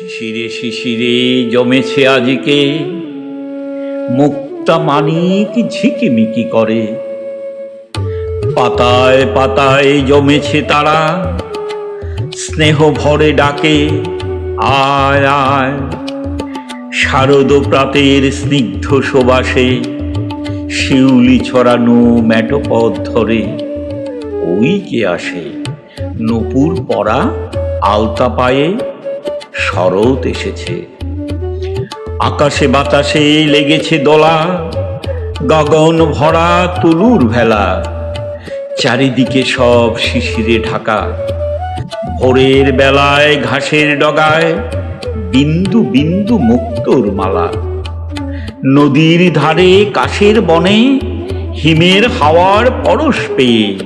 শিশিরে শিশিরে জমেছে আজকে। মুক্তা মানিক ঝিকিমিকি করে। পাতায় পাতায় জমেছে তারা। স্নেহ ভরে ডাকে। আয় আয়। শারদ প্রাতের স্নিগ্ধ সুবাসে শিউলি ছড়ানো ম্যাটোপথ ধরে ওই কে আসে নপুর পরা আলতা পায়ে শরৎ এসেছে। আকাশে বাতাসে লেগেছে দোলা, গগন ভরা তুলুর ভেলা। চারিদিকে সব শিশিরে ঢাকা। ভোরের বেলায় ঘাসের ডগায় বিন্দু বিন্দু মুক্তোর মালা। নদীর ধারে কাশের বনে হিমের হাওয়ার পরশ পেয়ে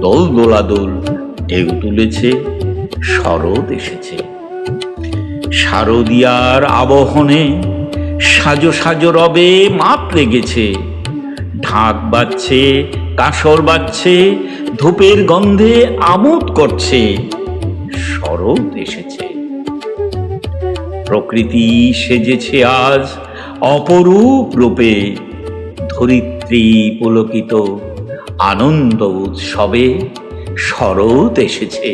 দোল দোলাদোল ঢেউ তুলেছে, শরৎ এসেছে। শারদিয়ার আবহনে সাজো সাজো রবে মাপ লেগেছে। ঢাক বাজছে, কাসর বাজছে, ধূপের গন্ধে আমোদ করছে। শরৎ এসেছে। প্রকৃতি সেজেছে আজ অপরূপ রূপে। ধরিত্রী পুলকিত আনন্দ উৎসবে শরৎ এসেছে।